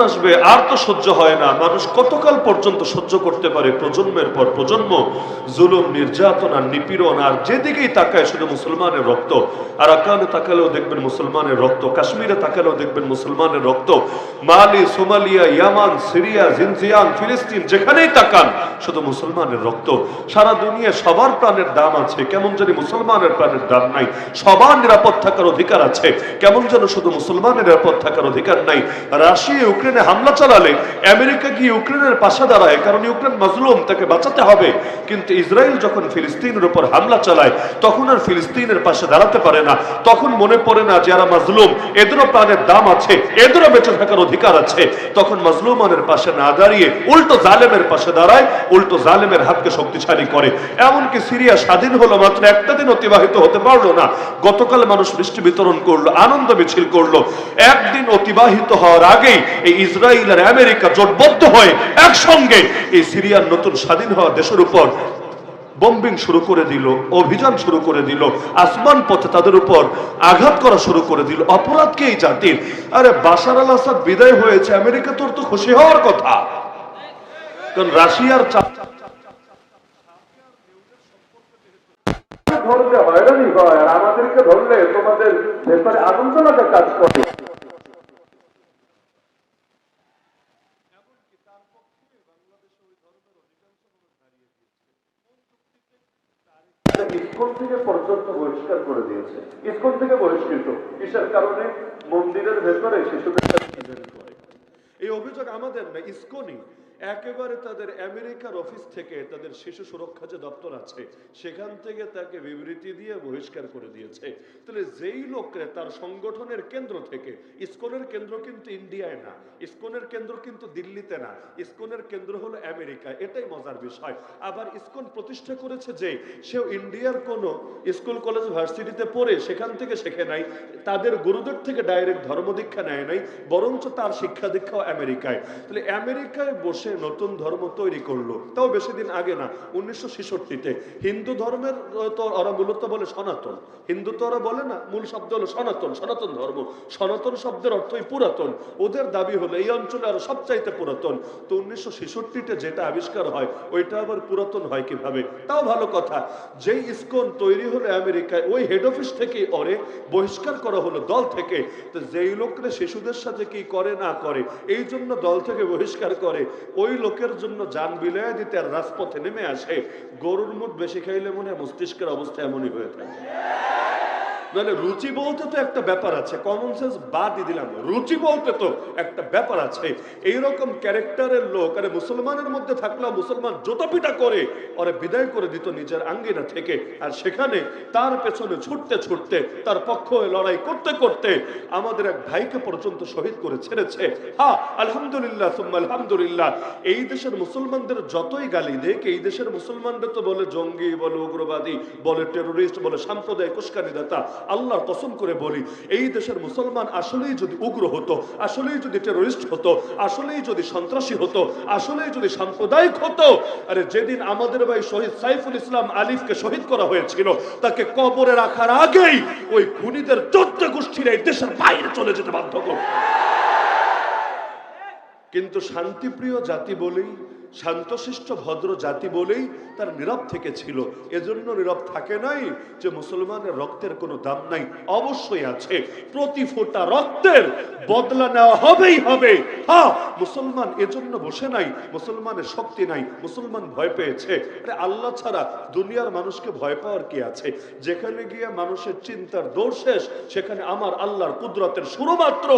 আসবে, আর তো সহ্য হয় না। মানুষ কতকাল পর্যন্ত সহ্য করতে পারে? প্রজন্মের পর প্রজন্ম, জুলুম, নির্যাতন আর নিপীড়ন, আর যেদিকেই তাকায় শুধু মুসলমানের রক্ত। আর আকালে তাকালেও দেখবেন মুসলমানের রক্ত, কাশ্মীরে তাকালেও দেখবেন মুসলমানের রক্ত। মালি, সোমালিয়া, ইয়ামান, সিরিয়া, জিনজিয়ান, ফিলিস্তিন, যেখানেই তাকান, শুধু মুসলমানের রক্ত। সারা দুনিয়া সবার প্রাণের দাম আছে। কেমন জানি মুসলমানের প্রাণের দাম নাই। সবার নিরাপদ থাকার অধিকার আছে। কেমন যেন শুধু মুসলমানের নিরাপদ থাকার অধিকার নাই। রাশিয়া, ইউক্রেনে হামলা চালালে আমেরিকা গিয়ে ইউক্রেনের পাশে দাঁড়ায়? কারণ ইউক্রেন মজলুম, তাকে বাঁচাতে হবে। কিন্তু ইসরায়েল যখন ফিলিস্তিনের উপর হামলা চালায়, তখন আর ফিলিস্তিনের পাশে দাঁড়াতে পারে না। তখন মনে পড়ে না যারা মাজলুম, এদেরও প্রাণের দাম আছে, এদেরও বেঁচে থাকার অধিকার আছে। তখন মাজলুমানের পাশে না দাঁড়িয়ে উল্টো জালেমের পাশে দাঁড়ায়, উল্টো জালেমের হাতকে শক্তিশালী করে। এমনকি সিরিয়া স্বাধীন হলো মাত্র একটা দিন অতিবাহিত হতে পারল না। গতকাল মানুষ বৃষ্টি বিতরণ করল, আনন্দ মিছিল করল। একদিন অতিবাহিত হওয়ার আগেই এই ইসরায়েল আর আমেরিকা জোটবদ্ধ হয়ে একসঙ্গে এই সিরিয়ার নতুন স্বাধীন হওয়া দেশের উপর বম্বিং শুরু করে দিল, অভিযান শুরু করে দিল, আসমান পথে তাদের উপর আঘাত করা শুরু করে দিল, অপরাধ কে এই জাতির? আরে বাশার আল আসাদ বিদায় হয়েছে, আমেরিকা তোর তো খুশি হওয়ার কথা। কারণ রাশিয়ার ধরলে হয়রানি হয়, আর আমাদেরকে ধরলে তোমাদের ভেতরে আনন্দ কাজ করে। ইস্কন থেকে পর্যন্ত বহিষ্কার করে দিয়েছে। ইস্কন থেকে বহিষ্কৃত। কিসের কারণে? মন্দিরের ভেতরে শিশুদের। এই অভিযোগ আমাদের না ইসকনি একেবারে তাদের আমেরিকার অফিস থেকে তাদের শিশু সুরক্ষা যে দপ্তর আছে, সেখান থেকে তাকে বিবৃতি দিয়ে বহিষ্কার করে দিয়েছে। তাহলে যেই লোককে তার সংগঠনের কেন্দ্র থেকে, ইসকনের কেন্দ্র কিন্তু ইন্ডিয়ায় না, ইসকনের কেন্দ্র কিন্তু দিল্লিতে না, ইসকনের কেন্দ্র হলো আমেরিকা, এটাই মজার বিষয়। আবার ইসকন প্রতিষ্ঠা করেছে যে, সেও ইন্ডিয়ার কোনো স্কুল, কলেজ, ভার্সিটিতে পড়ে সেখান থেকে শেখে নাই, তাদের গুরুদের থেকে ডাইরেক্ট ধর্ম দীক্ষা নেয় নাই, বরঞ্চ তার শিক্ষা দীক্ষাও আমেরিকায়। তাহলে আমেরিকায় বসে নতুন ধর্ম তৈরি করল। তাও বেশি দিন আগে না, উনিশশো ছেষট্টিতে। হিন্দু ধর্মের তো ওরা মূলত বলে সনাতন। হিন্দু তো ওরা বলে না, মূল শব্দ হলো সনাতন সনাতন ধর্ম। সনাতন শব্দের অর্থই পুরাতন। ওদের দাবি হলো এই অঞ্চলে আরও সবচাইতে পুরাতন। তো উনিশশো ছেষট্টিতে যেটা আবিষ্কার হয়, ওইটা আবার পুরাতন হয় কীভাবে? তাও ভালো কথা। যেই ইস্কন তৈরি হলো আমেরিকায়, ওই হেড অফিস থেকেই ওরে বহিষ্কার করা হলো দল থেকে। তো যেই লোকরা শিশুদের সাথে কি করে না করে, এই জন্য দল থেকে বহিষ্কার করে। ওই লোকের জন্য যান বিলয়ে দিতে আর রাজপথে নেমে আসে। গরুর মুখ বেশি খাইলে মনে মস্তিষ্কের অবস্থা এমনই হয়ে থাকে। নাহলে রুচি বলতে তো একটা ব্যাপার আছে কমন সেন্স বাদই দিলাম। রুচি বলতে তো একটা ব্যাপার আছে। এইরকম ক্যারেক্টারের লোক, আরে মুসলমানের মধ্যে থাকলেও মুসলমান জোতাপিটা করে, ওরে বিদায় করে দিত নিজের আঙ্গিনা থেকে। আর সেখানে তার পেছনে ছুটতে ছুটতে, তার পক্ষ হয়ে লড়াই করতে করতে, আমাদের এক ভাইকে পর্যন্ত শহীদ করে ছেড়েছে। হ্যাঁ আলহামদুলিল্লাহ, সুম্মা আলহামদুলিল্লাহ। এই দেশের মুসলমানদের যতই গালি দেখ, এই দেশের মুসলমানদের তো বলে জঙ্গি, বলে উগ্রবাদী, বলে টেরোরিস্ট বলে সাম্প্রদায়িক দাতা আল্লাহর কসম করে বলি, এই দেশের মুসলমান আসলেই যদি উগ্র হতো, আসলেই যদি টেরোরিস্ট হতো, আসলেই যদি সন্ত্রাসী হতো, আসলেই যদি সাম্প্রদায়িক হতো, আরে যেদিন আমাদের ভাই শহীদ সাইফুল ইসলাম আলিফকে শহীদ করা হয়েছিল, তাকে কবরে রাখার আগেই ওই খুনিদের চোদ্দ গোষ্ঠীর এই দেশের বাইরে চলে যেতে বাধ্য কিন্তু শান্তিপ্রিয় জাতি বলেই শান্তশিষ্ট ভদ্র জাতি বলেই তার নীরব থেকে ছিল এজন্য নীরব থাকে নাই যে মুসলমানের রক্তের কোনো দাম নাই। অবশ্যই আছে। প্রতি ফোঁটা রক্তের বদলা নেওয়া হবেই হবে। হ্যাঁ মুসলমান এজন্য বসে নাই, মুসলমানের শক্তি নাই, মুসলমান ভয় পেয়েছে। আরে আল্লাহ ছাড়া দুনিয়ার মানুষকে ভয় পাওয়ার কি আছে? যেখানে গিয়ে মানুষের চিন্তার দৌড় শেষ, সেখানে আমার আল্লাহর কুদরতের শুরুমাত্র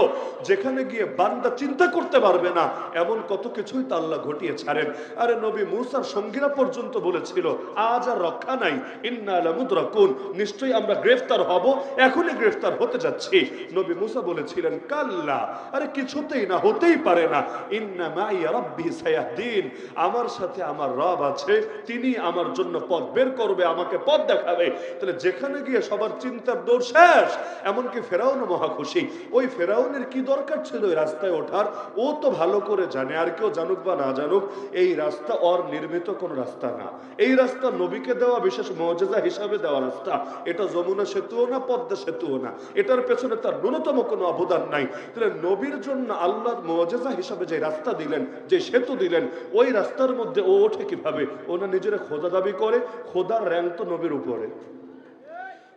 যেখানে গিয়ে বান্দা চিন্তা করতে পারবে না, এমন কত কিছুই তা আল্লাহ ঘটিয়ে ছাড়েন আরে নবী মুসার সঙ্গীরা পর্যন্ত বলেছিল, আজ আর রক্ষা নাই, ইন্না লামুদরাকুন, নিশ্চয়ই আমরা গ্রেফতার হব, এখনই গ্রেফতার হতে যাচ্ছি। নবী মুসা বলেছিলেন, কাল্লা, আরে কিছুতেই না, হতেই পারে না। ইন্না মাই রাব্বি সায়াহদিন, আমার সাথে আমার রব আছে, তিনি আমার জন্য পথ বের করবে, আমাকে পথ দেখাবে। তাহলে যেখানে গিয়ে সবার চিন্তার দৌড় শেষ, এমনকি ফেরাউন মহাখুশি ওই ফেরাউনের কি দরকার ছিল ওই রাস্তায় ওঠার? ও তো ভালো করে জানে, আর কেউ জানুক বা না জানুক এই রাস্তা অর নির্মিত কোনো রাস্তা না। এই রাস্তা নবীকে দেওয়া বিশেষ মর্যাদা হিসাবে দেওয়া রাস্তা। এটা যমুনা সেতুও না, পদ্মা সেতুও না। এটার পেছনে তার ন্যূনতম কোনো অবদান নাই। তাহলে নবীর জন্য আল্লাহর মর্যাদা হিসাবে যে রাস্তা দিলেন, যে সেতু দিলেন, ওই রাস্তার মধ্যে ও ওঠে কীভাবে? ওনা নিজের খোদা দাবি করে, খোদার র্যাঙ্ক তো নবীর উপরে।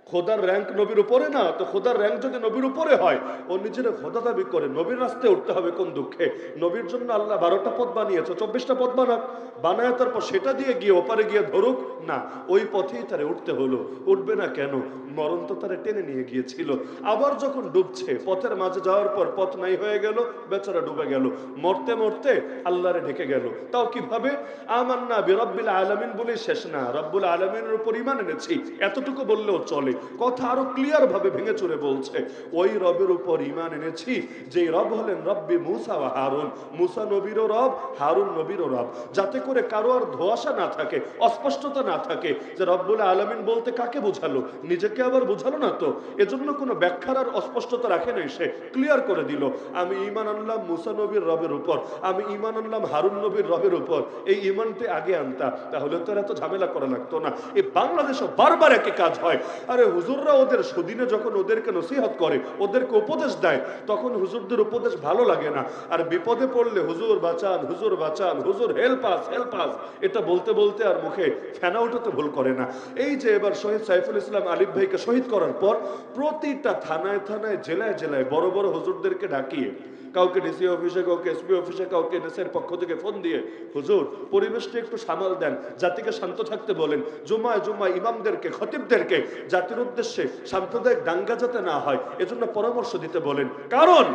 খোদার র্যাঙ্ক নবীর উপরে না, তো খোদার র্যাঙ্ক যদি নবীর উপরে হয়, ও নিজের খোদা দাবি করে, নবীর রাস্তায় উঠতে হবে কোন দুঃখে? নবীর জন্য আল্লাহ বারোটা পথ বানিয়েছে, চব্বিশটা পথ বানাক, বানায় তারপর সেটা দিয়ে গিয়ে ওপারে গিয়ে ধরুক, না, ওই পথেই তারে উঠতে হলো। উঠবে না কেন? মরণ তো তারে টেনে নিয়ে গিয়েছিল। আবার যখন ডুবছে, পথের মাঝে যাওয়ার পর পথ নাই হয়ে গেল, বেচারা ডুবে গেল। মরতে মরতে আল্লাহরে ঢেকে গেল। তাও কীভাবে? আমার না বিরব্বিল আলমিন বলে শেষ না। রব্বুল আলমিনের উপর ইমান এনেছি। এতটুকু বললেও চলে। কথা আরও ক্লিয়ার ভাবে ভেঙে চুরে বলছে, ওই রবের উপর ইমান এনেছি যে রব হলেন রব্বি মুসা ও হারুন। মুসা নবীরও রব, হারুন নবীরও রব। যাতে করে কারও আর ধোয়াশা না থাকে, অস্পষ্টতা না থাকে যে রব্বুল আলমিন বলতে কাকে বোঝালো? নিজেকে আবার বোঝালো না তো? এজন্য কোনো ব্যাখ্যার আর অস্পষ্টতা রাখে নাই সে। ক্লিয়ার করে দিল, আমি ইমান আনলাম মুসা নবীর রবের উপর, আমি ইমান আনলাম হারুন নবীর রবের উপর। এই ইমানটি আগে আনতা, তাহলে তো এত ঝামেলা করা লাগতো না। এই বাংলাদেশে বারবার একই কাজ হয়। আরে হুজুররা ওদের সুদিনে যখন ওদেরকে নসিহত করে, ওদেরকে উপদেশ দেয়, তখন হুজুরদের উপদেশ ভালো লাগে না। আর বিপদে পড়লে হুজুর বাঁচান হুজুর বাঁচান, হুজুর হেল্প আস হেল্প আস এটা বলতে বলতে আর মুখে ফেনা উঠাতে ভুল করে না। এই যে এবার শহীদ সাইফুল ইসলাম আলিফ ভাইকে শহীদ করার পর প্রতিটা থানায় থানায়, জেলায় জেলায় বড় বড় হুজুরদেরকে ডাকিয়ে কাউকে ডিসি অফিসে, কাউকে এসপি অফিসে, কাউকে এনএসের পক্ষ থেকে ফোন দিয়ে, হুজুর পরিবেশটা একটু সামাল দেন, জাতিকে শান্ত থাকতে বলেন, জুমায় জুমায় ইমামদেরকে, খতিবদেরকে, জাতির উদ্দেশ্যে সাম্প্রদায়িক দাঙ্গা যাতে না হয়, এজন্য পরামর্শ দিতে বলেন। কারণ,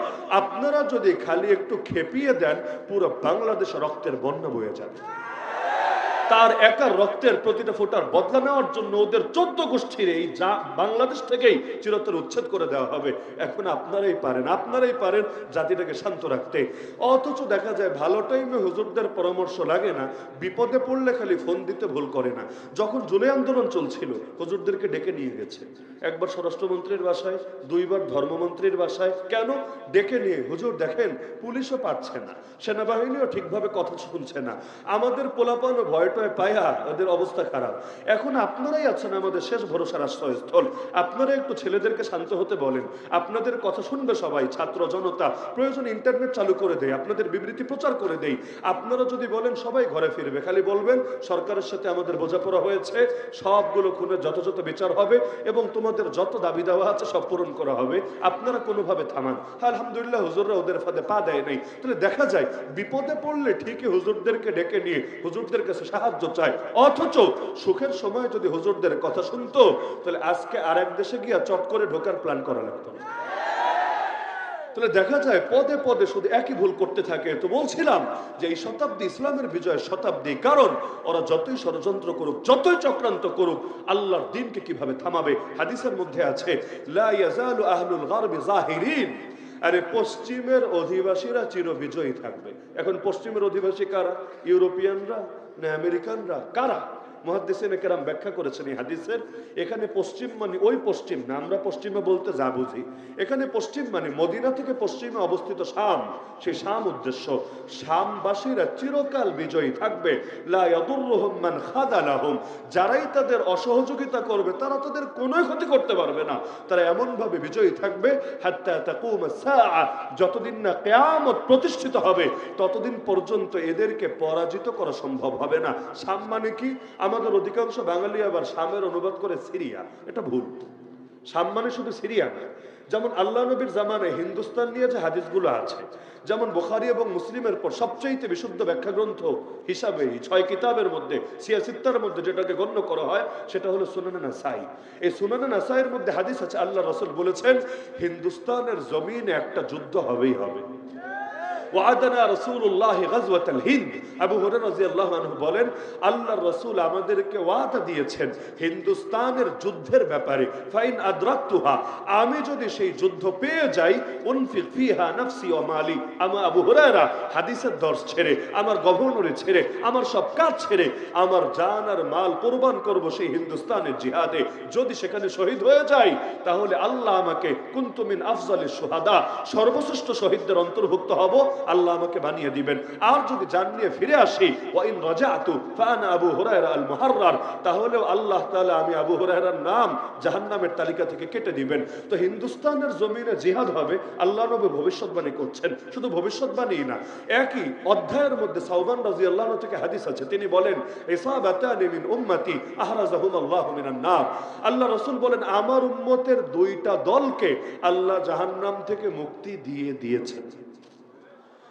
আপনারা যদি খালি একটু খেপিয়ে দেন, পুরো বাংলাদেশ রক্তের বন্যা বয়ে যাবে। তার একা রক্তের প্রতিটা ফোটার বদলা নেওয়ার জন্য ওদের চোদ্দ গোষ্ঠীর এই যা বাংলাদেশ থেকেই চিরতর উচ্ছেদ করে দেওয়া হবে। এখন আপনারাই পারেন আপনারাই পারেন জাতিটাকে শান্ত রাখতে। অথচ দেখা যায় ভালো টাইমে হুজুরদের পরামর্শ লাগে না, বিপদে পড়লে খালি ফোন দিতে ভুল করে না। যখন জুলে আন্দোলন চলছিল, হুজুরদেরকে ডেকে নিয়ে গেছে। একবার স্বরাষ্ট্রমন্ত্রীর বাসায়, দুইবার ধর্মমন্ত্রীর বাসায়। কেন? ডেকে নিয়ে, হুজুর, দেখেন, পুলিশও পাচ্ছে না, সেনাবাহিনীও ঠিকভাবে কথা শুনছে না, আমাদের পোলাপানো ভয়টয় পায়া ওদের অবস্থা খারাপ। এখন আপনারাই আছেন আমাদের শেষ ভরসার আশ্রয়স্থল। আপনারা একটু ছেলেদেরকে শান্ত হতে বলেন। আপনাদের কথা শুনবে সবাই, ছাত্র, জনতা। প্রয়োজন ইন্টারনেট চালু করে দেয় আপনাদের বিবৃতি প্রচার করে দেই। আপনারা যদি বলেন, সবাই ঘরে ফিরবে। খালি বলবেন, সরকারের সাথে আমাদের বোঝাপড়া হয়েছে, সবগুলো খুনের যথাযথ বিচার হবে এবং তোমাদের যত দাবি দেওয়া আছে সব পূরণ করা হবে। আপনারা কোনোভাবে থামান। আলহামদুলিল্লাহ, হুজুররা ওদের ফাঁদে পা দেয় নাই। তাহলে দেখা যায়, বিপদে পড়লে ঠিকই হুজুরদেরকে ডেকে নিয়ে হুজুরদের কাছে সাহায্য চায়। অথচ সুখের সময় যদি হুজুরদের কথা শুনতো, তাহলে আজকে আর এক দেশে গিয়া চট করে ঢোকার প্ল্যান করা লাগতো না। তাহলে দেখা যায় পদে পদে শুধু একই ভুল করতে থাকে। তো বলছিলাম যে এই শতাব্দী ইসলামের বিজয়ের শতাব্দী, কারণ ওরা যতই ষড়যন্ত্র করুক, যতই চক্রান্ত করুক, আল্লাহর দিনকে কীভাবে থামাবে হাদিসের মধ্যে আছে আরে পশ্চিমের অধিবাসীরা চির বিজয়ী থাকবে। এখন পশ্চিমের অধিবাসী কারা? ইউরোপিয়ানরা না আমেরিকানরা? কারা? মহাদিসেন কেরাম ব্যাখ্যা করেছেন এই হাদিসের, এখানে পশ্চিম মানে ওই পশ্চিম না, আমরা পশ্চিমে বলতে যা বুঝি। এখানে পশ্চিম মানে মদিনা থেকে পশ্চিমে অবস্থিত শাম, সেই শাম উদ্দেশ্য। শামবাসীরা চিরকাল বিজয়ী থাকবে। লা ইয়াদুররুহুম মান যারাই তাদের অসহযোগিতা করবে, তারা তাদের কোনো ক্ষতি করতে পারবে না। তারা এমন ভাবে বিজয়ী থাকবে যতদিন না কেয়ামত প্রতিষ্ঠিত হবে, ততদিন পর্যন্ত এদেরকে পরাজিত করা সম্ভব হবে না। শাম মানে কি? আমাদের অধিকাংশ বাঙালি আবার শামের অনুবাদ করে সিরিয়া। এটা ভুল। শাম মানে শুধু সিরিয়া না। যেমন আল্লাহ নবীর জামানে হিন্দুস্তান নিয়ে যে হাদিসগুলো আছে, যেমন বুখারি এবং মুসলিমের পর সবচাইতে বিশুদ্ধ ব্যাখ্যা গ্রন্থ হিসাবে ছয় কিতাবের মধ্যে সিয়াসিত্তার মধ্যে যেটাকে গণ্য করা হয়, সেটা হলো সুনানা নাসাই। এই সুনানা নাসাইয়ের মধ্যে হাদিস আছে, আল্লাহ রসুল বলেছেন, হিন্দুস্তানের জমিনে একটা যুদ্ধ হবেই হবে। ওয়াদানা রাসূলুল্লাহ গাজওয়াতাল হিন্দ। আবু হুরায়রা রাদিয়াল্লাহু আনহু বলেন আল্লাহর রাসূল আমাদেরকে ওয়াদা দিয়েছেন হিন্দুস্তানের যুদ্ধের ব্যাপারে। ফাইন আদরাকতুহা, আমি যদি সেই যুদ্ধ পেয়ে যাই, উনফিক ফিহা নাফসি ওয়া মালি। আমা আবু হুরায়রা হাদিসের দর্শ ছেড়ে, আমার গভর্নরে ছেড়ে, আমার সব কাজ ছেড়ে, আমার জান আর মাল কোরবান করব সেই হিন্দুস্তানের জিহাদে। যদি সেখানে শহীদ হয়ে যাই, তাহলে আল্লাহ আমাকে কুন্তুমিন আফজালের সোহাদা সর্বশ্রেষ্ঠ শহীদদের অন্তর্ভুক্ত হব। আল্লাহ আমাকে বানিয়ে দিবেন। আর যদি জান নিয়ে ফিরে আসি আবু হুরায়রা আল মুহাররার তাহলেও আল্লাহ তাআলা আমি আবু হুরায়রার নাম জাহান্নামের তালিকা থেকে কেটে দিবেন। তো হিন্দুস্তানের জমিনে জিহাদ হবে, আল্লাহ নবী ভবিষ্যৎবাণী করছেন। শুধু ভবিষ্যৎবাণী না, একই অধ্যায়ের মধ্যে সাউবান রাদিয়াল্লাহু থেকে হাদিস আছে। তিনি বলেন আল্লাহ মিনান আল্লাহ বলেন, আমার উম্মতের দুইটা দলকে আল্লাহ জাহান্নাম থেকে মুক্তি দিয়ে দিয়েছেন।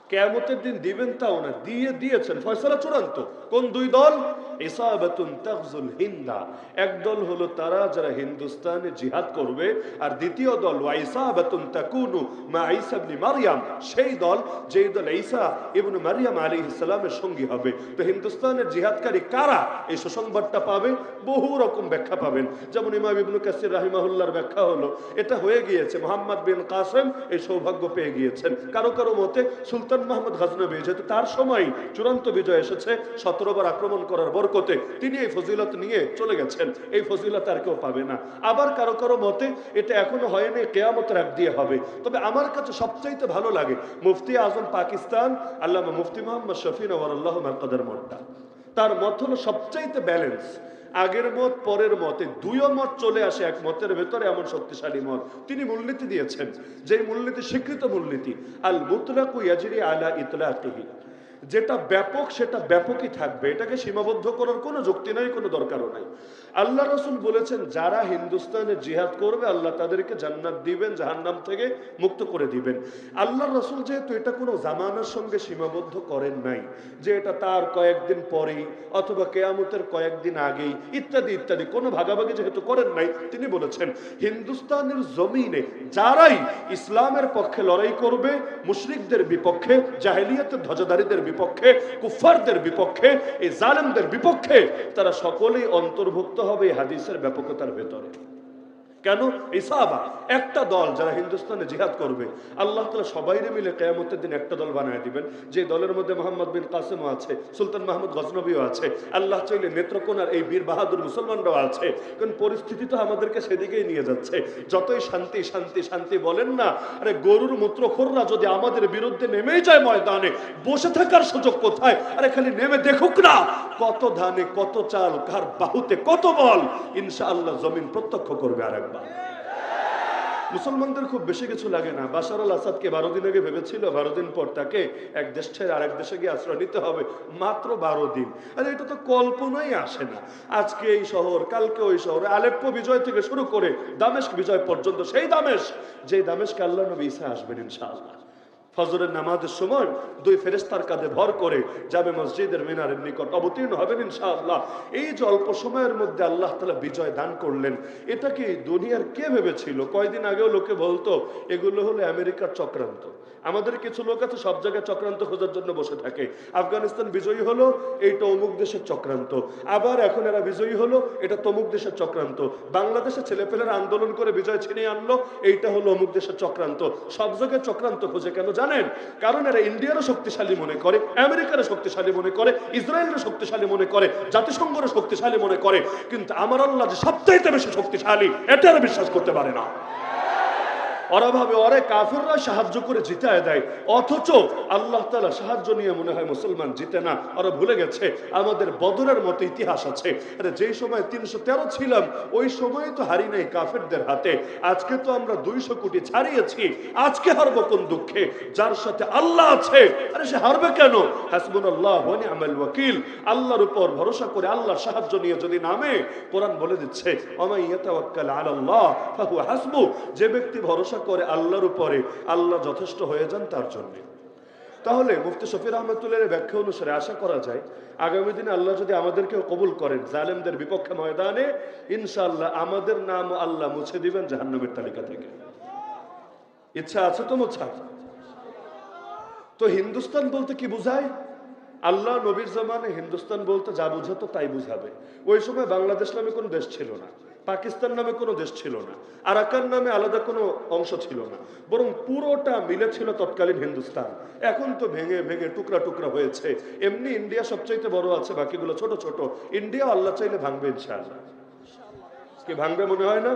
কেয়ামতের দিন দিবেন তাও না, দিয়ে দিয়েছেন। ফয়সালা চূড়ান্ত। কোন দুই দল? হিন্দা। হলো তারা যারা হিন্দুস্তানে জিহাদ করবে, আর দ্বিতীয় দল সেই দল, যেই দল ঈসা সঙ্গী হবে। তো হিন্দুস্তানের জিহাদকারী কারা? এই সুসংবাদটা পাবে, বহু রকম ব্যাখ্যা পাবেন। যেমন ইমাম ইবনু কাসির রাহিমাহুল্লাহর ব্যাখ্যা হলো, এটা হয়ে গিয়েছে। মোহাম্মদ বিন কাসেম এই সৌভাগ্য পেয়ে গিয়েছেন। কারও কারও মতে সুলতান মাহমুদ গজনবী যেহেতু তার সময় চূড়ান্ত বিজয় এসেছে সতেরো বার আক্রমণ করার বরকতে তিনি এই ফজিলত নিয়ে চলে গেছেন। এই ফজিলত আর কেউ পাবে না। আবার কারও কারও মতে এটা এখনও হয়নি, কেয়ামতের এক দিয়ে হবে। তবে আমার কাছে সবচাইতে ভালো লাগে মুফতি আজম পাকিস্তান, আল্লামা মুফতি মোহাম্মদ শফিন আল্লাহ মারকাদার মতটা তার মত হলো সবচাইতে ব্যালেন্স আগের মত, পরের মতে। দুইও মত চলে আসে এক মতের ভেতরে, এমন শক্তিশালী মত। তিনি মূলনীতি দিয়েছেন যে মূলনীতি স্বীকৃত মূলনীতি। আল মুতলাকু ইয়াজরি আলা ইতলাকিহি। যেটা ব্যাপক, সেটা ব্যাপকই থাকবে। এটাকে সীমাবদ্ধ করার কোনো যুক্তি নাই, কোনো দরকারও নাই। আল্লাহ রসুল বলেছেন, যারা হিন্দুস্তানে জিহাদ করবে, আল্লাহ তাদেরকে জান্নাত দিবেন, জাহান্নাম থেকে মুক্ত করে দিবেন। আল্লাহ রসুল যেহেতু এটা কোনো জামানার সঙ্গে সীমাবদ্ধ করেন নাই, যে এটা তার কয়েকদিন পরেই অথবা কেয়ামতের কয়েকদিন আগেই, ইত্যাদি ইত্যাদি, কোনো ভাগাভাগি যেহেতু করেন নাই, তিনি বলেছেন, হিন্দুস্তানের জমিনে যারাই ইসলামের পক্ষে লড়াই করবে, মুশরিকদের বিপক্ষে, জাহেলিয়াতের ধ্বজাধারীদের বিপক্ষে কুফারদের বিপক্ষে এই জালেমদের বিপক্ষে তারা সকলেই অন্তর্ভুক্ত হবে এই হাদিসের ব্যাপকতার ভেতরে। কেন? ইসাবা, একটা দল যারা হিন্দুস্তানে জিহাদ করবে, আল্লাহ তালা সবাইরে মিলে কেয়ামতের দিন একটা দল বানায় দিবেন। যে দলের মধ্যে মোহাম্মদ বিন কাসেমও আছে, সুলতান মাহমুদ গজনবীও আছে, আল্লাহ চাইলে নেত্রকোনার এই বীর বাহাদুর মুসলমানরাও আছে। কারণ পরিস্থিতি তো আমাদেরকে সেদিকেই নিয়ে যাচ্ছে। যতই শান্তি শান্তি শান্তি বলেন না, আরে গরুর মূত্রখোররা যদি আমাদের বিরুদ্ধে নেমেই যায় ময়দানে, বসে থাকার সুযোগ কোথায়? আরে খালি নেমে দেখুক না। কত ধানে, কত চাল, কার বাহুতে কত বল? ইনশাআল্লাহ জমিন প্রত্যক্ষ করবে আর একবার মুসলমানদের খুব বেশি কিছু লাগে না। বাশার আল আসাদকে বারো দিন আগে ভেবেছিল, বারো দিন পর তাকে এক দেশ ছেড়ে আরেক দেশে গিয়ে আশ্রয় নিতে হবে, মাত্র বারো দিন। আরে, এটা তো কল্পনাই আসে না। আজকে এই শহর, কালকে ওই শহরে, আলেপ্পো বিজয় থেকে শুরু করে দামেশ বিজয় পর্যন্ত, সেই দামেশ যে দামেশকে আল্লাহ নবী ইসা আসবেন ইনশাআল্লাহ। ফজরের নামাজের সময় দুই ফেরেস্তার কাঁধে ভর করে যাবে মসজিদের মিনারের নিকট অবতীর্ণ হবেন ইনশাআল্লাহ। এই যে অল্প সময়ের মধ্যে আল্লাহ তালা বিজয় দান করলেন, এটা কি দুনিয়ার কে ভেবেছিল? কয়দিন আগেও লোকে বলতো, এগুলো হলো আমেরিকার চক্রান্ত। আমাদের কিছু লোক আছে, সব জায়গায় চক্রান্ত খোঁজার জন্য বসে থাকে। আফগানিস্তান বিজয়ী হলো, এইটা অমুক দেশের চক্রান্ত। আবার এখন এরা বিজয়ী হলো, এটা তমুক দেশের চক্রান্ত। বাংলাদেশে ছেলেপেলেরা আন্দোলন করে বিজয় ছিনিয়ে আনলো, এইটা হলো অমুক দেশের চক্রান্ত। সব জায়গায় চক্রান্ত খোঁজে, কেন জানেন? কারণ এরা ইন্ডিয়ারও শক্তিশালী মনে করে, আমেরিকারও শক্তিশালী মনে করে ইসরায়েলের শক্তিশালী মনে করে, জাতিসংঘরও শক্তিশালী মনে করে। কিন্তু আমার আল্লাহ যে সবচাইতে বেশি শক্তিশালী এটা বিশ্বাস করতে পারে না। ওরা ভাবে ওরে কাফিররা সাহায্য করে জিতায় দেয়। অথচ আল্লাহ তালা সাহায্য নিয়ে মনে হয় মুসলমান জিতে না। ওরা ভুলে গেছে, আমাদের বদরের মতো ইতিহাস আছে। আরে যেই সময় তিনশো তেরো ছিলাম, ওই সময় তো হারি নাই কাফেরদের হাতে। আজকে তো আমরা দুইশো কোটি ছাড়িয়েছি, আজকে হারবো কোন দুঃখে? যার সাথে আল্লাহ আছে, আরে সে হারবে কেন? হাসবুন আল্লাহ আমাল ওয়াকিল। আল্লাহর উপর ভরসা করে আল্লাহ সাহায্য নিয়ে যদি নামে, কোরআন বলে দিচ্ছে আমাই ইয়াতাওয়াক্কাল আলাল্লাহ হাসবু। যে ব্যক্তি ভরসা করে আল্লাহর উপরে আল্লাহ যথেষ্ট হয়ে যান তার জন্য। তাহলে মুফতি শফির আহমদুল্লাহ ব্যাখ্যা অনুসারে আশা করা যায়, আগামী দিনে আল্লাহ যদি আমাদেরকেও কবুল করেন জালেমদের বিপক্ষে ময়দানে, ইনশাআল্লাহ আমাদের নাম আল্লাহ মুছে দিবেন জাহান্নামের তালিকা থেকে। ইচ্ছা আছে তো মোছা তো হিন্দুস্তান বলতে কি বুঝায়? আল্লাহ নবীর জামানে হিন্দুস্তান বলতে যা বুঝাতো তাই বুঝাবে। ওই সময় বাংলাদেশ নামে কোনো দেশ ছিল না। পাকিস্তান নামে কোনো দেশ ছিল না। আরাকান নামে আলাদা কোনো অংশ ছিল না। বরং পুরোটা মিলে ছিল তৎকালীন হিন্দুস্তান। এখন তো ভেঙে ভেঙে টুকরা টুকরা হয়েছে। এমনি ইন্ডিয়া সবচাইতে বড় আছে, বাকিগুলো ছোট ছোট। ইন্ডিয়া আল্লাহ চাইলে ভাঙবে ইনশাআল্লাহ। কি ভাঙবে মনে হয় না?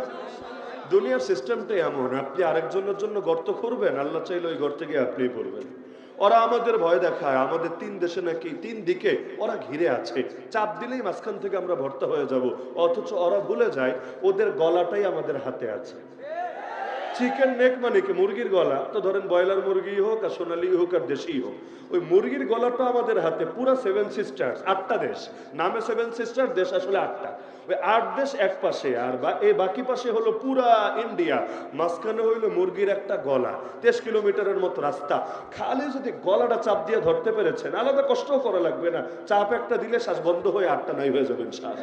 দুনিয়ার সিস্টেমটাই এমন। আপনি আরেকজনের জন্য গর্ত করবেন আল্লাহ চাইলে ওই গর্তে গিয়ে আপনিই পড়বেন। ওরা আমাদের ভয় দেখায়, আমাদের তিন দেশে নাকি তিন দিকে ওরা ঘিরে আছে। চাপ দিলেই মাঝখান থেকে আমরা ভর্তা হয়ে যাব, অথচ ওরা ভুলে যায়, ওদের গলাটাই আমাদের হাতে আছে। চিকেন নেক মানে কি মুরগির গলা, তো ধরেন ব্রয়লার মুরগি হোক আর সোনালি হোক আর দেশি হোক, ওই মুরগির গলাটা আমাদের হাতে পুরো সেভেন সিস্টার্স আটটা দেশ। নামে সেভেন সিস্টার দেশ আসলে আটটা। ওই আট দেশ এক পাশে, আর বা এই বাকি পাশে হলো পুরা ইন্ডিয়া মাঝখানে হইল মুরগির একটা গলা, তেইশ কিলোমিটারের মতো রাস্তা। খালি যদি গলাটা চাপ দিয়ে ধরতে পেরেছেন, আলাদা কষ্টও করা লাগবে না। চাপ একটা দিলে শ্বাস বন্ধ হয়ে আটটা নাই হয়ে যাবেন শ্বাস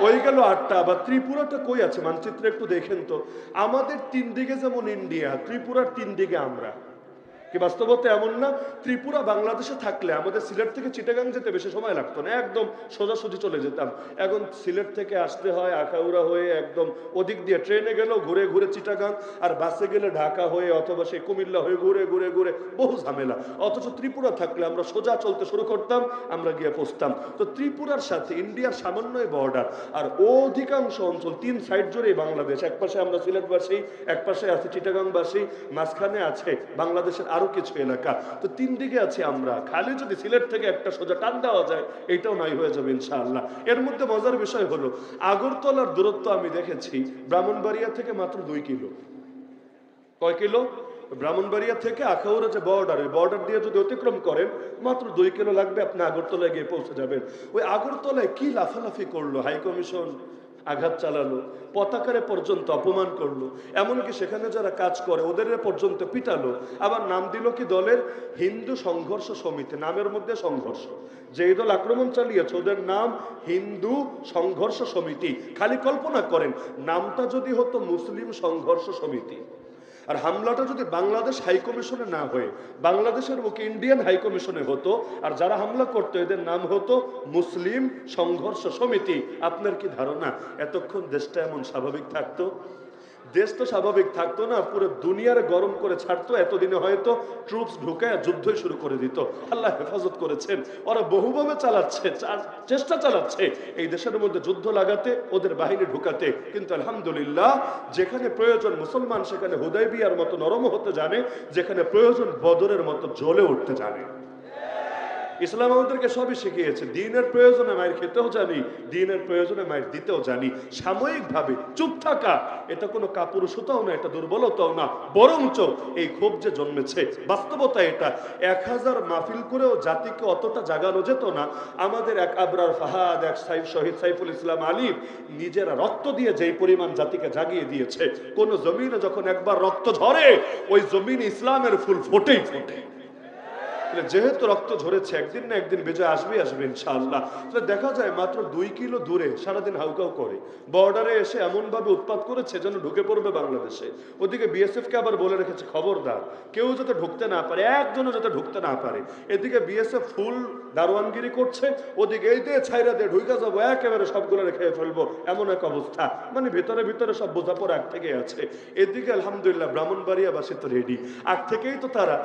ওই গেল আটটা, আবার ত্রিপুরাটা কই আছে? মানচিত্রে একটু দেখেন তো। আমাদের তিন দিকে যেমন ইন্ডিয়া, ত্রিপুরার তিন দিকে আমরা। কি বাস্তবতা এমন না? ত্রিপুরা বাংলাদেশে থাকলে আমাদের সিলেট থেকে চিটাগাং যেতে বেশি সময় লাগতো না। একদম সোজাসুজি চলে যেতাম। এখন সিলেট থেকে আসতে হয় আখাউড়া হয়ে একদম ওদিক দিয়ে ট্রেনে গেলেও ঘুরে ঘুরে চিটাগাং, আর বাসে গেলে ঢাকা হয়ে অথবা সেই কুমিল্লা হয়ে ঘুরে ঘুরে ঘুরে বহু ঝামেলা। অথচ ত্রিপুরা থাকলে আমরা সোজা চলতে শুরু করতাম, আমরা গিয়ে পৌঁছতাম। তো ত্রিপুরার সাথে ইন্ডিয়ার সামান্যই বর্ডার আর অধিকাংশ অঞ্চল তিন সাইড জুড়েই বাংলাদেশ। এক পাশে আমরা সিলেটবাসী এক পাশে আছে চিটাগাংবাসী, মাঝখানে আছে বাংলাদেশের আরও কিছু এলাকা। তো তিন দিকে আছি আমরা। খালি যদি সিলেট থেকে একটা সোজা টান দেওয়া যায়, এটাও নাই হয়ে যাবে ইনশাআল্লাহ। এর মধ্যে মজার বিষয় হলো, আগরতলার দূরত্ব আমি দেখেছি, ব্রাহ্মণবাড়িয়া থেকে মাত্র দুই কিলো। কয় কিলো? ব্রাহ্মণবাড়িয়া থেকে আখাউড়া যে বর্ডার ওই বর্ডার দিয়ে যদি অতিক্রম করেন, মাত্র দুই কিলো লাগবে, আপনি আগরতলায় গিয়ে পৌঁছে যাবেন। ওই আগরতলায় কি লাফালাফি করল হাই কমিশন? আঘাত চালালো, পতাকারে পর্যন্ত অপমান করল, এমনকি সেখানে যারা কাজ করে ওদের পর্যন্ত পিটালো। আবার নাম দিল কি দলের? হিন্দু সংঘর্ষ সমিতি, নামের মধ্যে সংঘর্ষ। যেই দল আক্রমণ চালিয়েছে, ওদের নাম হিন্দু সংঘর্ষ সমিতি। খালি কল্পনা করেন, নামটা যদি হতো মুসলিম সংঘর্ষ সমিতি। আর হামলাটা যদি বাংলাদেশ হাইকমিশনে না হয়ে, বাংলাদেশের মুখে ইন্ডিয়ান হাইকমিশনে হতো, আর যারা হামলা করতো, এদের নাম হতো মুসলিম সংঘর্ষ সমিতি। আপনার কি ধারণা? এতক্ষণ দেশটা এমন স্বাভাবিক থাকতো? দেশ তো স্বাভাবিক, থাকতো না, পুরো দুনিয়ার গরম করে ছাড়তো, এতদিনে হয়তো ট্রুপস ঢুকায় যুদ্ধই শুরু করে দিত। আল্লাহ হেফাজত করেছেন, ওরা বহুভাবে চালাচ্ছে চেষ্টা চালাচ্ছে। এই দেশের মধ্যে যুদ্ধ লাগাতে, ওদের বাহিনী ঢুকাতে, কিন্তু আলহামদুলিল্লাহ, যেখানে প্রয়োজন মুসলমান, সেখানে হুদয় বিয়ার মতো নরম হতে জানে, যেখানে প্রয়োজন বদরের মতো জ্বলে উঠতে জানে। ইসলাম আমাদেরকে সবই শিখিয়েছে। দিনের প্রয়োজনে মায়ের খেতেও জানি, দিনের প্রয়োজনে মায়ের দিতেও জানি। সাময়িকভাবে চুপ থাকা, এটা কোনো কাপুরুষতাও না, এটা দুর্বলতাও না। বরঞ্চ এই ক্ষোভ যে জন্মেছে, বাস্তবতা এটা। এক হাজার মাহফিল করেও জাতিকে অতটা জাগানো যেত না। আমাদের এক আবরার ফাহাদ, এক সাইফ শহীদ সাইফুল ইসলাম আলিফ নিজেরা রক্ত দিয়ে যেই পরিমাণ জাতিকে জাগিয়ে দিয়েছে, কোন জমিনে যখন একবার রক্ত ঝরে, ওই জমিন ইসলামের ফুল ফোটেই ফোটে। যেহেতু রক্ত ঝরেছে, একদিন না একদিন বেজে আসবে আসবে ইনশাআল্লাহ। তাহলে দেখা যায় মাত্র দুই কিলো দূরে সারাদিন হাউকাউ করে। বর্ডারে এসে এমন ভাবে উৎপাত করেছে যেন ঢুকে পড়বে বাংলাদেশে। ওদিকে বিএসএফ কে আবার বলে রেখেছে, খবরদার, কেউ যাতে ঢুকতে না পারে, একজনও যাতে ঢুকতে না পারে। এদিকে বিএসএফ ফুল দারোয়ানগিরি করছে, ওদিকে এই দিয়ে ছাইরা দিয়ে ঢুকে যাব, একেবারে সবগুলো রেখে ফেলব, এমন এক অবস্থা। মানে ভিতরে ভিতরে সব বোঝাপড়া আগ থেকে আছে। এদিকে আলহামদুলিল্লাহ, ব্রাহ্মণবাড়িয়াবাসী তো রেডি আগ থেকেই তো তারা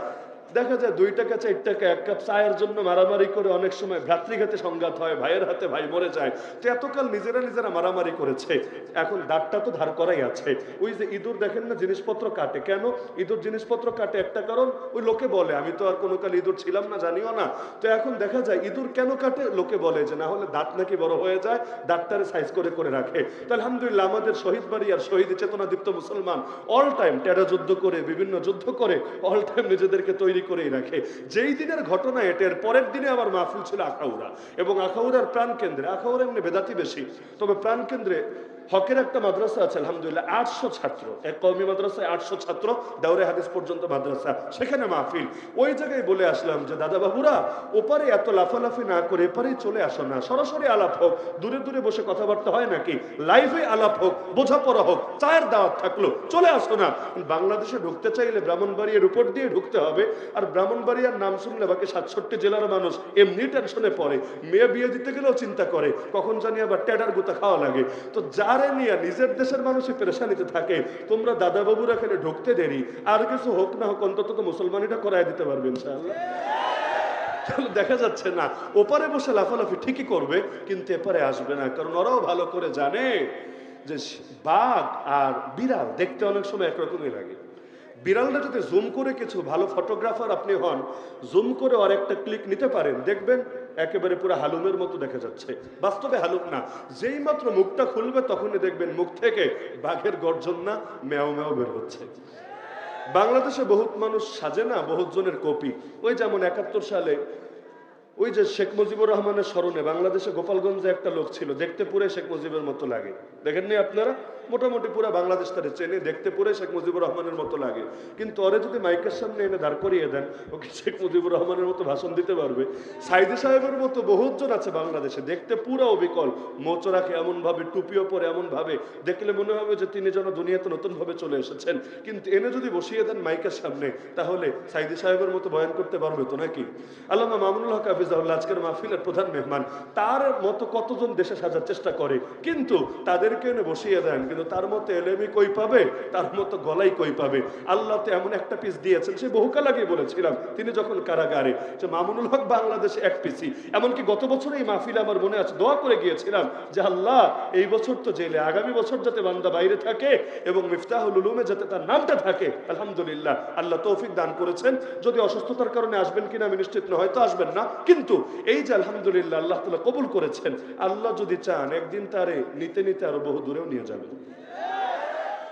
দেখা যায় দুই টাকা চার টাকা, এক কাপ চায়ের জন্য মারামারি করে অনেক সময় ভ্রাতৃঘাতে সংঘাত হয়, ভাইয়ের হাতে ভাই মরে যায়। তো এতকাল নিজেরা নিজেরা মারামারি করেছে। এখন দাঁতটা তো ধার করাই আছে। ওই যে ইঁদুর দেখেন না, জিনিসপত্র কাটে। কেন? ইঁদুর জিনিসপত্র কাটে একটা কারণ, ওই লোকে বলে, আমি তো আর কোনো কাল ইঁদুর ছিলাম না, জানিও না। তো এখন দেখা যায় ইঁদুর কেন কাটে? লোকে বলে যে, না হলে দাঁত নাকি বড় হয়ে যায়, দাঁতটারে সাইজ করে করে রাখে। তো আলহামদুলিল্লাহ আমাদের শহীদ বাড়ি আর শহীদ চেতনা দীপ্ত মুসলমান অল টাইম টেরা যুদ্ধ করে, বিভিন্ন যুদ্ধ করে অল টাইম নিজেদেরকে তৈরি করেই রাখে। যেই দিনের ঘটনা এটার, পরের দিনে আমার মাহফিল ছিল আখাউড়া। এবং আখাউড়ার প্রাণকেন্দ্রে, আখাউড়া এমনি বেদাতি বেশি, তবে প্রাণ কেন্দ্রে হকের একটা মাদ্রাসা আছে, আলহামদুলিল্লাহ, আটশো ছাত্র। এক কৌমি মাদ্রাসায় আটশো ছাত্র দাউরে হাদিস পর্যন্ত মাদ্রাসা। সেখানে মাহফিল। ওই জায়গায় বলে আসলাম যে, দাদা বাবুরা, ওপারে এত লাফালাফি না করে এপারেই চলে আসো না। সরাসরি আলাপ হোক, দূরে দূরে বসে কথাবার্তা হয় নাকি? লাইভে আলাপ হোক, বোঝাপড়া হোক, চায়ের দাওয়াত থাকল, চলে আসো না। বাংলাদেশে ঢুকতে চাইলে ব্রাহ্মণবাড়িয়ার উপর দিয়ে ঢুকতে হবে, আর ব্রাহ্মণবাড়িয়ার নাম শুনলে বাকি সাতষট্টি জেলার মানুষ এমনি টেনশনে পড়ে। মেয়ে বিয়ে দিতে গেলেও চিন্তা করে, কখন জানি আবার ট্যাডার গুতা খাওয়া লাগে। তো যারে নিয়ে নিজের দেশের মানুষই পেরেশানিতে থাকে। তোমরা দাদা বাবুরা এখানে ঢুকতে দেরি। আর কিছু হোক না হোক, অন্তত তো মুসলমানিটা করাই দিতে পারবে ইনশাআল্লাহ। দেখা যাচ্ছে না, ওপারে বসে লাফালাফি ঠিকই করবে, কিন্তু এপারে আসবে না, কারণ ওরাও ভালো করে জানে যে বাঘ আর বিড়াল দেখতে অনেক সময় একরকমই লাগে। বিড়ালটা যদি জুম করে কিছু ভালো ফটোগ্রাফার আপনি হন, জুম করে আর একটা ক্লিক নিতে পারেন। দেখবেন একেবারে পুরো হালুমের মতো দেখা যাচ্ছে। বাস্তবে হালুম না। যেই মাত্র মুখটা খুলবে তখনই দেখবেন মুখ থেকে বাঘের গর্জন না, ম্যাও ম্যাও বের হচ্ছে। বাংলাদেশে বহুত মানুষ সাজে না, বহুত জনের কপি। ওই যেমন একাত্তর সালে ওই যে শেখ মুজিবুর রহমানের স্মরণে বাংলাদেশে গোপালগঞ্জে একটা লোক ছিল, দেখতে পুরে শেখ মুজিবের মতো লাগে। দেখেননি আপনারা? মোটামুটি পুরো বাংলাদেশ তারা চেনে, দেখতে পুরে শেখ মুজিবুর রহমানের মতো লাগে। কিন্তু ওরে যদি মাইকের সামনে এনে দাঁড় করিয়ে দেন, ওকে শেখ মুজিবুর রহমানের মতো ভাষণ দিতে পারবে। সাইদি সাহেবের মতো বহুজন আছে বাংলাদেশে, দেখতে পুরো অবিকল। মোচো রাখে এমন ভাবে টুপিও পরে এমন ভাবে দেখলে মনে হবে যে তিনি যেন দুনিয়াতে নতুন ভাবে চলে এসেছেন। কিন্তু এনে যদি বসিয়ে দেন মাইকের সামনে, তাহলে সাইদি সাহেবের মতো বয়ান করতে পারবে তো নাকি? আল্লামা মামুনুল হক হাফিজাউল্লাহ আজকের মাহফিলের প্রধান মেহমান, তার মতো কতজন দেশে সাজার চেষ্টা করে, কিন্তু তাদেরকে এনে বসিয়ে দেন কিন্তু তার মতো এলেমি কই পাবে? তার মতো গলাই কই পাবে? আল্লাহ তো এমন একটা পিস দিয়েছেন, সে বহুকাল আগে বলেছিলাম, তিনি যখন কারাগারে যে মামুনুল হক বাংলাদেশে এক পিসি এমনকি গত বছর এই মাহফিলে আমার মনে আছে, দোয়া করে গিয়েছিলাম যে আল্লাহ, এই বছর তো জেলে, আগামী বছর যাতে বান্দা বাইরে থাকে এবং মিফতাহুল উলুমে যাতে তার নামটা থাকে, আলহামদুলিল্লাহ, আল্লাহ তৌফিক দান করেছেন। যদি অসুস্থতার কারণে আসবেন কিনা আমি নিশ্চিত নয়, হয়তো আসবেন না, কিন্তু এই যে আলহামদুলিল্লাহ, আল্লাহ তালা কবুল করেছেন, আল্লাহ যদি চান, একদিন তারে নিতে নিতে আরও বহু দূরেও নিয়ে যাবেন। Yeah.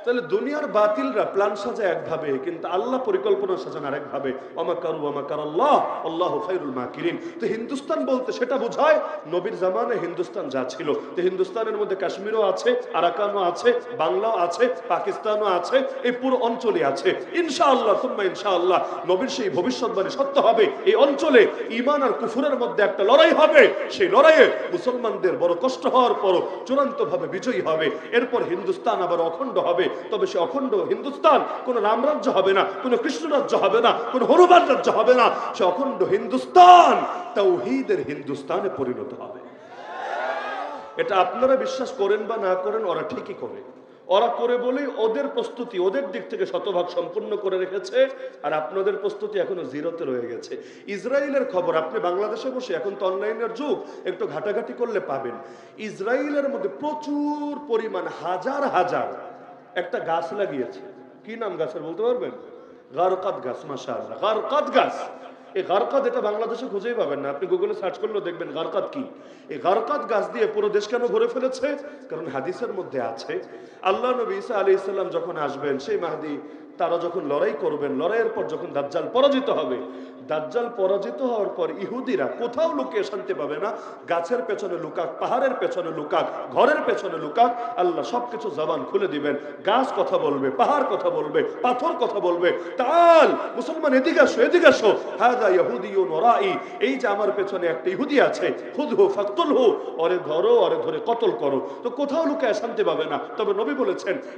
তাহলে দুনিয়ার বাতিলরা প্ল্যান সাজায় একভাবে, কিন্তু আল্লাহ পরিকল্পনা সাজান আরেকভাবে অমাকারু অমাকার আল্লাহ? আল্লাহ ফাইরুল মাকিরিন। তো হিন্দুস্তান বলতে সেটা বোঝায়, নবীর জামানে হিন্দুস্তান যা ছিল। তো হিন্দুস্তানের মধ্যে কাশ্মীরও আছে, আরাকানও আছে, বাংলাও আছে, পাকিস্তানও আছে, এই পুরো অঞ্চলে আছে। ইনশাআল্লাহ তুম্মা ইনশাআল্লাহ, নবীর সেই ভবিষ্যৎবাণী সত্য হবে। এই অঞ্চলে ইমান আর কুফুরের মধ্যে একটা লড়াই হবে। সেই লড়াইয়ে মুসলমানদের বড় কষ্ট হওয়ার পরও চূড়ান্ত ভাবে বিজয়ী হবে। এরপর হিন্দুস্তান আবার অখণ্ড হবে। তবে সে অখণ্ড হিন্দুস্তান, কোনো রামরাজ্য হবে না, কোনো কৃষ্ণ রাজ্য হবে না, কোনো হনুমান রাজ্য হবে না। সে অখণ্ড হিন্দুস্তান, তাওহীদের হিন্দুস্তানে পরিণত হবে। এটা আপনারা বিশ্বাস করেন বা না করেন, ওরা ঠিকই করে। ওরা করে বলেই ওদের প্রস্তুতি ওদের দিক থেকে শতভাগ সম্পূর্ণ করে রেখেছে, আর আপনাদের প্রস্তুতি এখনও জিরোতে রয়ে গেছে। ইসরায়েলের খবর, আপনি বাংলাদেশে বসে, এখন তো অনলাইনের যুগ, একটু ঘাটাঘাটি করলে পাবেন। ইসরায়েলের মধ্যে প্রচুর পরিমাণ, হাজার হাজার একটা গাছ লাগিয়েছে। কি নাম গাছের বলতে পারবেন? গারকাত গাছ মাসা গারকাত গাছ। এই গারকাত এটা বাংলাদেশে খুঁজেই পাবেন না। আপনি গুগলে সার্চ করলেও দেখবেন গারকাত কি। এই গারকাত গাছ দিয়ে পুরো দেশ কেন ভরে ফেলেছে? কারণ হাদিসের মধ্যে আছে, আল্লাহ নবী ঈসা আলী ইসলাম যখন আসবেন, সেই মাহাদি তারা যখন লড়াই করবেন, লড়াইয়ের পর যখন দাজ্জাল পরাজিত হবে, দাজ্জাল পরাজিত হওয়ার পর ইহুদিরা কোথাও লুকিয়ে শান্তি পাবে না। গাছের পেছনে লুকাক, পাহাড়ের পেছনে লুকাক, ঘরের পেছনে লুকাক, আল্লাহ সবকিছু জবান খুলে দিবেন। গাছ কথা বলবে, পাহাড় কথা বলবে, পাথর কথা বলবে। তাল, মুসলমান এদিকে আসো এদিকে আসো।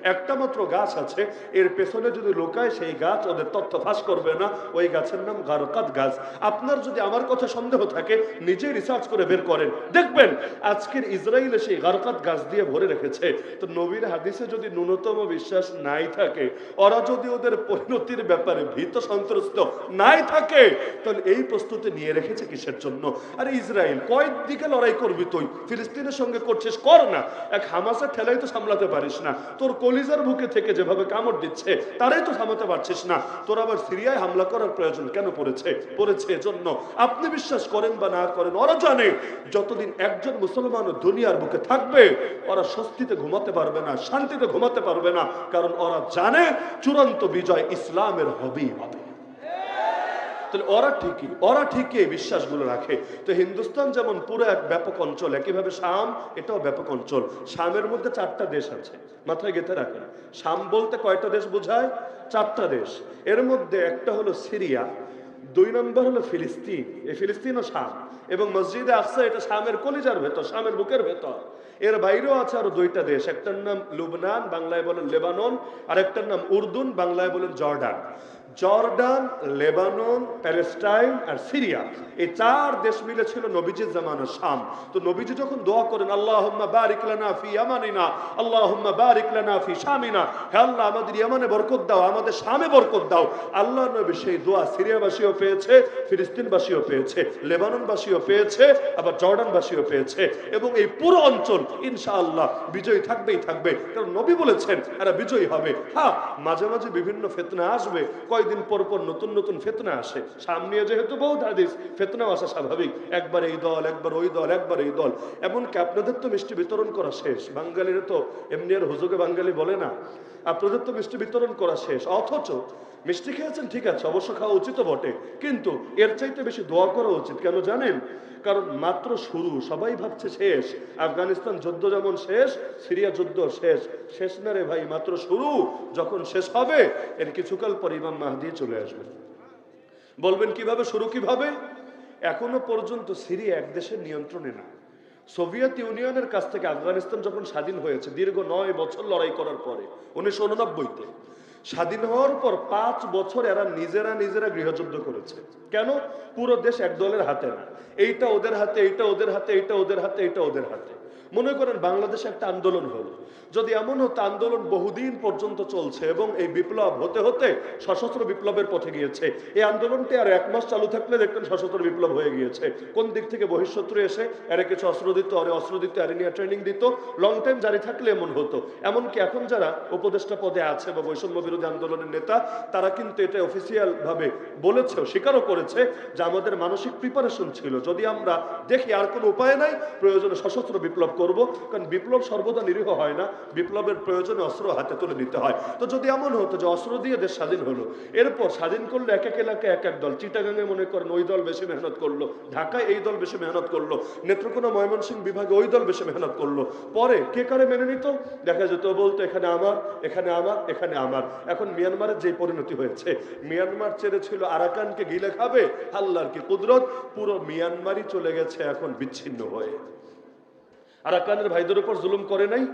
একটা মাত্র গাছ আছে, এর পেছনে যদি লুকায় সেই গাছ ওদের তথ্য ফাঁস করবে না। ওই গাছের নাম গারকাত গাছ। আপনার যদি আমার কথা সন্দেহ থাকে, নিজে রিসার্চ করে বের করেন। দেখবেন, আজকের ইসরায়েলে সেই গারকাত গাছ দিয়ে ভরে রেখেছে। তো নবীর হাদিসে যদি ন্যূনতম বিশ্বাস নাই থাকে, ওরা যদি ওদের পরিণতির ব্যাপারে ভীত সন্ত্রস্ত নাই থাকে তাহলে এই প্রস্তুতি নিয়ে রেখেছে কিসের জন্য? আর ইসরায়েল, কয়েক দিকে লড়াই করবি তুই। ফিলিস্তিনের সঙ্গে করছিস, কর না। এক হামাসের ঠেলাই তো সামলাতে পারিস না। তোর কলিজার বুকে থেকে যেভাবে কামড় দিচ্ছে, তারাই তো থামাতে পারছিস না। তোর আবার সিরিয়ায় হামলা করার প্রয়োজন কেন পড়েছে? পড়েছে এজন্য। আপনি বিশ্বাস করেন বা না করেন, ওরা জানে, যতদিন একজন মুসলমান দুনিয়ার বুকে থাকবে, ওরা স্বস্তিতে ঘুমাতে পারবে না, শান্তিতে ঘুমাতে পারবে না, কারণ ওরা জানে চূড়ান্ত বিজয় ইসলামের হবেই হবে। তাহলে ওরা ঠিকই ওরা ঠিকই বিশ্বাসগুলো রাখে। তো হিন্দুস্তান যেমন পুরো এক ব্যাপক অঞ্চল, একইভাবে শাম, এটাও ব্যাপক অঞ্চল। শামের মধ্যে চারটা দেশ আছে, মাথায় গেঁথে রাখেন। শাম বলতে কয়টা দেশ বোঝায়? চারটা দেশ। এর মধ্যে একটা হলো সিরিয়া, দুই নম্বর হলো ফিলিস্তিন। এই ফিলিস্তিন ও শাম। এবং মসজিদে আসছে এটা শামের কলিজার ভেতর, শামের বুকের ভেতর। এর বাইরেও আছে আরও দুইটা দেশ, একটার নাম লুবনান, বাংলায় বলেন লেবানন আর একটার নাম উর্দুন, বাংলায় বলেন জর্ডান। জর্ডান, লেবানন, প্যালেস্টাইন আর সিরিয়া। এই চার দেশ মিলে ছিল নবীজির জামানা শাম। তো নবীজি যখন দোয়া করেন, আল্লাহুম্মা বারিক লানা ফি ইয়ামানিনা আল্লাহুম্মা বারিক লানা ফি শামিনা। হে আল্লাহ, আমাদের ইয়ামানে বরকত দাও, আমাদের শামে বরকত দাও। আল্লাহ নবী সেই দোয়া সিরিয়াবাসীও পেয়েছে, ফিলিস্তিনবাসীও পেয়েছে, লেবাননবাসীও পেয়েছে, আবার জর্ডানবাসীও পেয়েছে। এবং এই পুরো অঞ্চল ইনশাআল্লাহ বিজয়ী থাকবেই থাকবে। কারণ নবী বলেছেন, এরা বিজয়ী হবে। হ্যাঁ মাঝে মাঝে বিভিন্ন ফেতনা আসবে। কয়দিন পর পর নতুন নতুন ফেতনা আসে। সামনে যেহেতু বহুত হাদিস, ফেতনাও আসা স্বাভাবিক। একবার এই দল, একবার ওই দল, একবার এই দল। এমনকি আপনাদের তো মিষ্টি বিতরণ করা শেষ। বাঙালিরা তো এমনি আর হুজুগে বাঙালি বলে না। আপনাদের তো মিষ্টি বিতরণ করা শেষ। অথচ মিষ্টি খেয়েছেন, ঠিক আছে, অবশ্য খাওয়া উচিত বটে। কিন্তু এর চাইতে বেশি দোয়া করা উচিত কেন জানেন? কারণ মাত্র শুরু, সবাই ভাবছে শেষ। আফগানিস্তান যুদ্ধ যেমন শেষ, সিরিয়া যুদ্ধ শেষ। শেষ না রে ভাই, মাত্র শুরু। যখন শেষ হবে, এর কিছুকাল পর ইমাম মাহদি চলে আসবে। বলবেন, কীভাবে? শুরু কীভাবে? এখনও পর্যন্ত সিরিয়া এক দেশের নিয়ন্ত্রণে না। সোভিয়েত ইউনিয়নের কাছ থেকে আফগানিস্তান যখন স্বাধীন হয়েছে, দীর্ঘ নয় বছর লড়াই করার পরে, উনিশশো উননব্বইতে, স্বাধীন হওয়ার পর পাঁচ বছর এরা নিজেরা নিজেরা গৃহযুদ্ধ করেছে। কেন? পুরো দেশ এক দলের হাতে না। এইটা ওদের হাতে, এইটা ওদের হাতে, এইটা ওদের হাতে, এইটা ওদের হাতে। মনে করেন বাংলাদেশে একটা আন্দোলন হলো। যদি এমন হতো, আন্দোলন বহুদিন পর্যন্ত চলছে এবং এই বিপ্লব হতে হতে সশস্ত্র বিপ্লবের পথে গিয়েছে। এই আন্দোলনটি আর এক মাস চালু থাকলে দেখতেন সশস্ত্র বিপ্লব হয়ে গিয়েছে। কোন দিক থেকে বহিঃশত্রু এসে এরা কিছু অস্ত্র দিত, আরে অস্ত্র দিত আরে নিয়ে ট্রেনিং দিত। লং টাইম জারি থাকলে এমন হতো। এমনকি এখন যারা উপদেষ্টা পদে আছে বা বৈষম্য বিরোধী আন্দোলনের নেতা, তারা কিন্তু এটা অফিসিয়াল ভাবে বলেছেও, স্বীকারও করেছে যে আমাদের মানসিক প্রিপারেশন ছিল। যদি আমরা দেখি আর কোনো উপায় নাই, প্রয়োজনে সশস্ত্র বিপ্লব করব, কারণ বিপ্লব সর্বদা নিরীহ হয় না। বিপ্লবের প্রয়োজনে অস্ত্র হাতে তুলে নিতে হয়। তো যদি এমন হতো যে অস্ত্র দিয়ে দেশ স্বাধীন হলো, এরপর স্বাধীন করলে এক এক এলাকায় এক এক দল, চিটাগাঙে মনে করেন ওই দল বেশি মেহনত করল, ঢাকায় এই দল বেশি মেহনত করল, নেত্রকোনা ময়মনসিংহ বিভাগে ওই দল বেশি মেহনত করল। পরে কে কারে মেনে নিত? দেখা যেত বলতো, এখানে আমার এখানে আমার এখানে আমার। এখন মিয়ানমারের যে পরিণতি হয়েছে, মিয়ানমার ছেড়ে ছিল আরাকানকে গিলে খাবে আল্লাহর কি কুদরত? পুরো মিয়ানমারই চলে গেছে এখন বিচ্ছিন্ন হয়ে। আরাকানের ভাইদের উপর জুলুম করে নাই?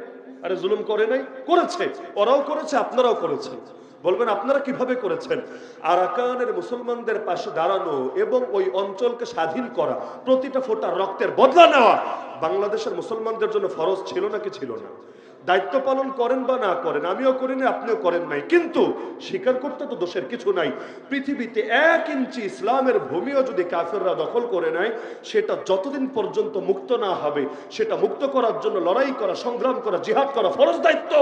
আরে জুলুম করে নাই? করেছে। ওরাও করেছে, আপনারাও করেছেন। বলবেন, আপনারা কীভাবে করেছেন? আরাকানের মুসলমানদের পাশে দাঁড়ানো এবং ওই অঞ্চলকে স্বাধীন করা, প্রতিটা ফোটা রক্তের বদলা নেওয়া, বাংলাদেশের মুসলমানদের জন্য ফরজ ছিল নাকি ছিল না? দায়িত্ব পালন করেন বা না করেন, আমিও করি না আপনিও করেন নাই। কিন্তু স্বীকার করতে তো দোষের কিছু নাই। পৃথিবীতে এক ইঞ্চি ইসলামের ভূমিও যদি কাফেররা দখল করে নেয়, সেটা যতদিন পর্যন্ত মুক্ত না হবে, সেটা মুক্ত করার জন্য, লড়াই করা, সংগ্রাম করা, জিহাদ করা, ফরজ দায়িত্ব।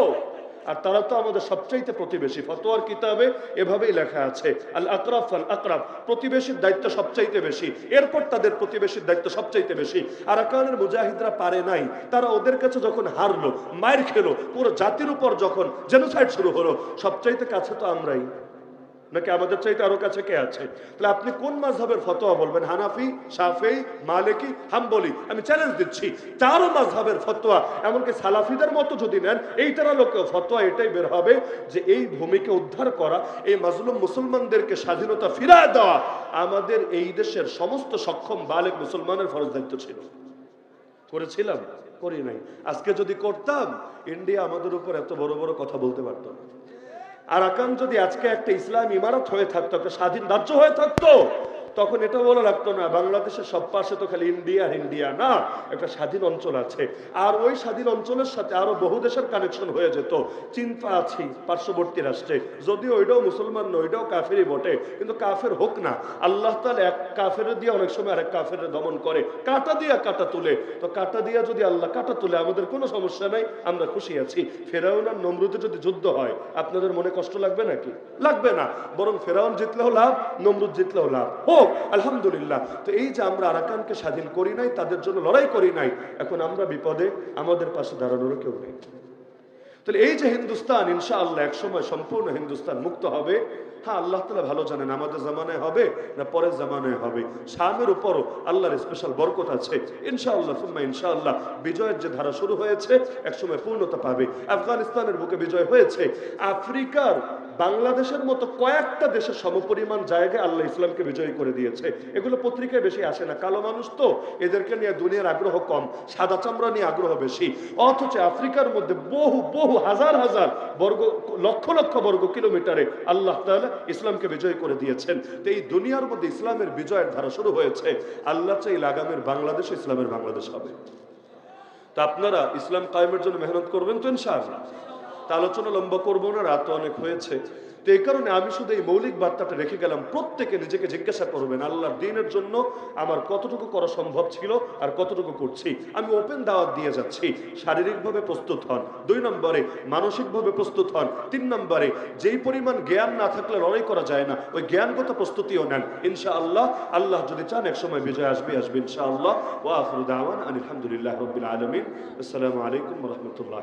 আর তারা তো আমাদের সবচাইতে প্রতিবেশী। ফতোয়ার কিতাবে এভাবেই লেখা আছে, আল আকরাফ আল আকরাফ, প্রতিবেশীর দায়িত্ব সবচাইতে বেশি। এরপর তাদের প্রতিবেশীর দায়িত্ব সবচাইতে বেশি। আর আরাকানের মুজাহিদরা পারে নাই। তারা ওদের কাছে যখন হারলো মায়ের খেলো, পুরো জাতির উপর যখন জেনোসাইড শুরু হলো, সবচাইতে কাছে তো আমরাই। নাকি আমাদের চাইতে আরও কাছে কে আছে? তাহলে আপনি কোন মাঝহের ফতোয়া বলবেন? হানাফি সাফেই মালিকি, হাম্বলি। আমি চ্যালেঞ্জ দিচ্ছি চারও মাঝহের ফতোয়া। এমনকি সালাফিদের মতো যদি নেন এই তারা লোক ফতোয়া এটাই বের হবে যে এই ভূমিকে উদ্ধার করা, এই মাজলুম মুসলমানদেরকে স্বাধীনতা ফিরায় দেওয়া আমাদের এই দেশের সমস্ত সক্ষম বালেক মুসলমানের ফরজ দায়িত্ব ছিল। করেছিলাম, করি নাই। আজকে যদি করতাম, ইন্ডিয়া আমাদের উপর এত বড় বড় কথা বলতে পারতো না। আরাকান যদি আজকে একটা ইসলাম ইমারত হয়ে থাকতো একটা স্বাধীন রাজ্য হয়ে থাকতো তখন এটা বলা লাগতো না, বাংলাদেশের সব পাশে তো খালি ইন্ডিয়া ইন্ডিয়া না, একটা স্বাধীন অঞ্চল আছে। আর ওই স্বাধীন অঞ্চলের সাথে আরও বহু দেশের কানেকশন হয়ে যেত। চিন্তা আছি পার্শ্ববর্তী রাষ্ট্রে। যদিও ওইটাও মুসলমান নয়, ওইটাও কাফেরই বটে, কিন্তু কাফের হোক না, আল্লাহ তাহলে এক কাফের দিয়ে অনেক সময় আরেক কাফের দমন করে। কাটা দিয়া কাটা তুলে। তো কাটা দিয়া যদি আল্লাহ কাটা তুলে, আমাদের কোনো সমস্যা নাই, আমরা খুশি আছি। ফেরাউন আর নমরুদে যদি যুদ্ধ হয়, আপনাদের মনে কষ্ট লাগবে নাকি? লাগবে না। বরং ফেরাউন জিতলেও লাভ, নমরুদ জিতলেও লাভ। হোক! আলহামদুলিল্লাহ। তো এই যে আমরা আরাকানকে স্বাধীন করি নাই, তাদের জন্য লড়াই করি নাই, এখন আমরা বিপদে আমাদের পাশে দাঁড়ানোর কেউ নেই। তাহলে এই যে হিন্দুস্তান, ইনশাআল্লাহ এক সময় সম্পূর্ণ হিন্দুস্তান মুক্ত হবে। হ্যাঁ আল্লাহ তালা ভালো জানেন আমাদের জামানায় হবে না পরের জামানায় হবে। শামের উপরও আল্লাহর স্পেশাল বরকত আছে। ইনশাআল্লাহ, সুম্মা ইনশাআল্লাহ, বিজয়ের যে ধারা শুরু হয়েছে, একসময় পূর্ণতা পাবে। আফগানিস্তানের বুকে বিজয় হয়েছে। আফ্রিকার, বাংলাদেশের মতো কয়েকটা দেশের সমপরিমাণ জায়গায় আল্লাহ ইসলামকে বিজয়ী করে দিয়েছে। এগুলো পত্রিকায় বেশি আসে না। কালো মানুষ তো এদেরকে নিয়ে দুনিয়ার আগ্রহ কম, সাদা চামড়া নিয়ে আগ্রহ বেশি। অথচ আফ্রিকার মধ্যে বহু বহু হাজার হাজার বর্গ, লক্ষ লক্ষ বর্গ কিলোমিটারে আল্লাহ তাআলা ইসলামকে বিজয় করে দিয়েছেন। তো এই দুনিয়ার মধ্যে ইসলামের বিজয়ের ধারা শুরু হয়েছে। আল্লাহ চাই আগামের বাংলাদেশ ইসলামের বাংলাদেশ হবে। তা আপনারা ইসলাম কায়েমের জন্য মেহনত করবেন তো ইনশাআল্লাহ। তা আলোচনা লম্বা করব না, রাত অনেক হয়েছে। তো এই কারণে আমি শুধু এই মৌলিক বার্তাটা রেখে গেলাম, প্রত্যেকে নিজেকে জিজ্ঞাসা করবেন, আল্লাহর দিনের জন্য আমার কতটুকু করা সম্ভব ছিল আর কতটুকু করছি? আমি ওপেন দাওয়াত দিয়ে যাচ্ছি, শারীরিকভাবে প্রস্তুত হন। দুই নম্বরে, মানসিকভাবে প্রস্তুত হন। তিন নম্বরে, যেই পরিমাণ জ্ঞান না থাকলে লড়াই করা যায় না, ওই জ্ঞানগত প্রস্তুতিও নেন। ইনশা আল্লাহ আল্লাহ যদি চান এক সময় বিজয় আসবে আসবে ইনশা আল্লাহ ওয়া আখিরু দাওয়ান আলহামদুলিল্লাহ রবিল আলমিন। আসসালামু আলাইকুম রহমতুল্লাহ